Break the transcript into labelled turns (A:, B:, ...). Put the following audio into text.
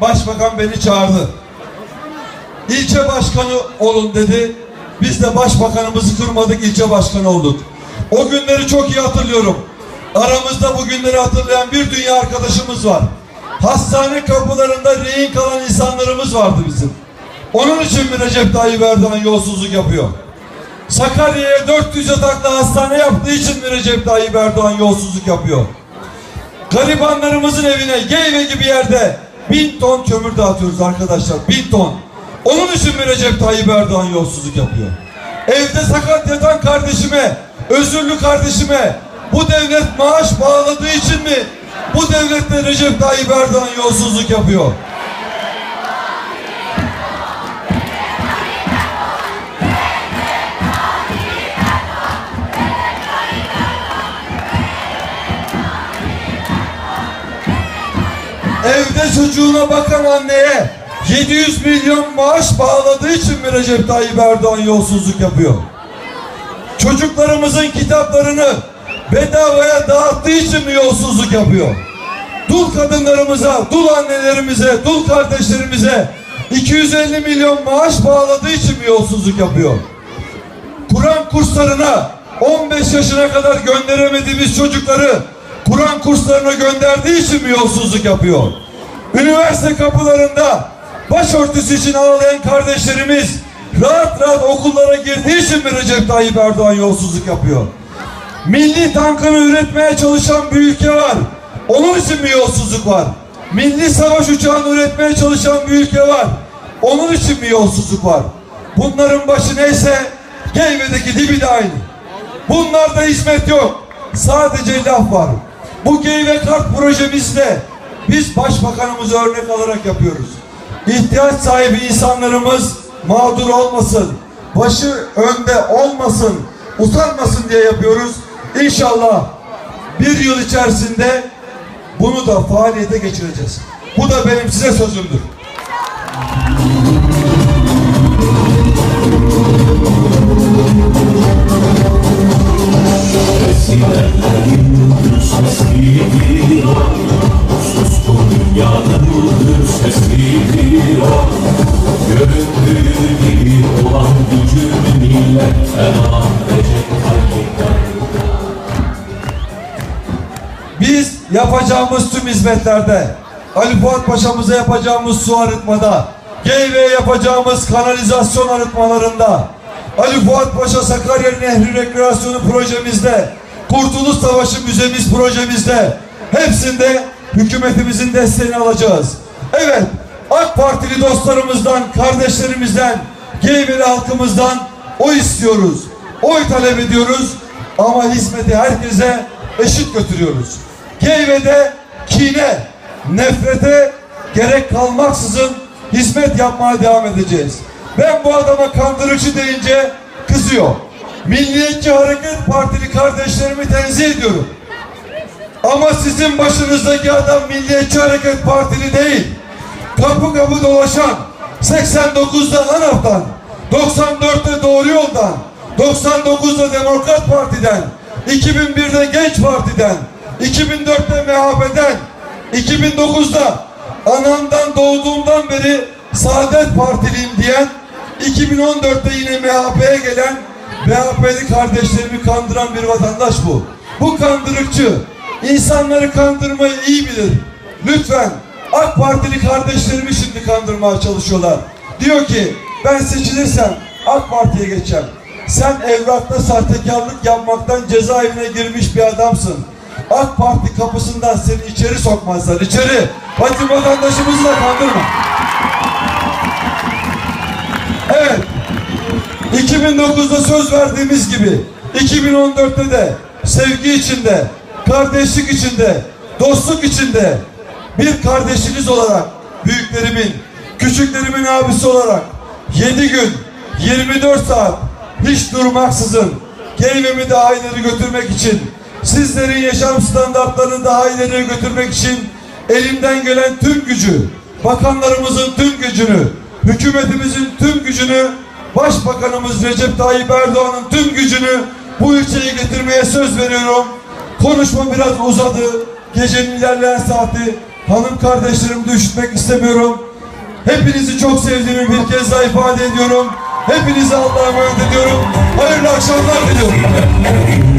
A: başbakan beni çağırdı. İlçe başkanı olun dedi. Biz de başbakanımızı kırmadık, ilçe başkanı olduk. O günleri çok iyi hatırlıyorum. Aramızda bu günleri hatırlayan bir dünya arkadaşımız var. Hastane kapılarında rehin kalan insanlarımız vardı bizim. Onun için mi Recep Tayyip Erdoğan yolsuzluk yapıyor? Sakarya'ya 400 yataklı hastane yaptığı için mi Recep Tayyip Erdoğan yolsuzluk yapıyor? Garibanlarımızın evine Geyve gibi yerde bin ton kömür dağıtıyoruz arkadaşlar. Bin ton. Onun için mi Recep Tayyip Erdoğan yolsuzluk yapıyor? Evde sakat yatan kardeşime, özürlü kardeşime bu devlet maaş bağladığı için mi bu devlette Recep Tayyip Erdoğan yolsuzluk yapıyor? Evde çocuğuna bakan anneye 700 milyon maaş bağladığı için mi Recep Tayyip Erdoğan yolsuzluk yapıyor? Çocuklarımızın kitaplarını bedavaya dağıttığı için mi yolsuzluk yapıyor? Dul kadınlarımıza, dul annelerimize, dul kardeşlerimize 250 milyon maaş bağladığı için mi yolsuzluk yapıyor? Kur'an kurslarına 15 yaşına kadar gönderemediğimiz çocukları Kur'an kurslarına gönderdiği için mi yolsuzluk yapıyor? Üniversite kapılarında başörtüsü için ağlayan kardeşlerimiz rahat rahat okullara girdiği için mi Recep Tayyip Erdoğan yolsuzluk yapıyor? Milli tankını üretmeye çalışan bir ülke var. Onun için mi yolsuzluk var? Milli savaş uçağını üretmeye çalışan bir ülke var. Onun için mi yolsuzluk var? Bunların başı neyse Geyve'deki dibi de aynı. Bunlarda hizmet yok. Sadece laf var. Bu Geyve kart projemizde biz başbakanımızı örnek alarak yapıyoruz. İhtiyaç sahibi insanlarımız mağdur olmasın. Başı önde olmasın. Utanmasın diye yapıyoruz. İnşallah bir yıl içerisinde bunu da faaliyete geçireceğiz. Bu da benim size sözümdür.
B: Sinerlerin sesidir o Suskun dünyanın sesidir o Göründüğü gibi olan gücünü Recep Tayyip Erdoğan
A: Biz yapacağımız tüm hizmetlerde, Ali Fuat Paşa'mıza yapacağımız su arıtmada, Geyve'ye yapacağımız kanalizasyon arıtmalarında, Ali Fuat Paşa Sakarya Nehri Rekreasyonu projemizde, Kurtuluş Savaşı Müzemiz projemizde, hepsinde hükümetimizin desteğini alacağız. Evet, AK Partili dostlarımızdan, kardeşlerimizden, Geybeli halkımızdan oy istiyoruz. Oy talep ediyoruz ama hizmeti herkese eşit götürüyoruz. Geyve'de kine, nefrete gerek kalmaksızın hizmet yapmaya devam edeceğiz. Ben bu adama kandırıcı deyince kızıyor. Milliyetçi Hareket Partili kardeşlerimi tenzih ediyorum. Ama sizin başınızdaki adam Milliyetçi Hareket Partili değil. Kapı kapı dolaşan, 89'da ANAP'tan, 94'te Doğru Yoldan, 99'da Demokrat Parti'den, 2001'de Genç Parti'den, 2004'te MHP'den, 2009'da anamdan doğduğumdan beri Saadet Partiliyim diyen, 2014'te yine MHP'ye gelen MHP'li kardeşlerimi kandıran bir vatandaş bu. Bu kandırıkçı. insanları kandırmayı iyi bilir. Lütfen AK Partili kardeşlerimi şimdi kandırmaya çalışıyorlar. Diyor ki ben seçilirsem AK Parti'ye geçeceğim. Sen evrakta sahtekarlık yapmaktan cezaevine girmiş bir adamsın. AK Parti kapısından seni içeri sokmazlar. İçeri. Hadi vatandaşımızı da kandırma. 2009'da söz verdiğimiz gibi 2014'te de sevgi içinde, kardeşlik içinde, dostluk içinde bir kardeşiniz olarak büyüklerimin, küçüklerimin abisi olarak 7 gün 24 saat hiç durmaksızın Geyvemi daha ileri götürmek için sizlerin yaşam standartlarını daha ileriye götürmek için elimden gelen tüm gücü, bakanlarımızın tüm gücünü, hükümetimizin tüm gücünü, Başbakanımız Recep Tayyip Erdoğan'ın tüm gücünü bu ülkeye getirmeye söz veriyorum. Konuşma biraz uzadı. Gecenin ilerleyen saati hanım kardeşlerimi de üşütmek istemiyorum. Hepinizi çok sevdiğimi bir kez daha ifade ediyorum. Hepinize Allah'a emanet ediyorum. Hayırlı akşamlar diliyorum.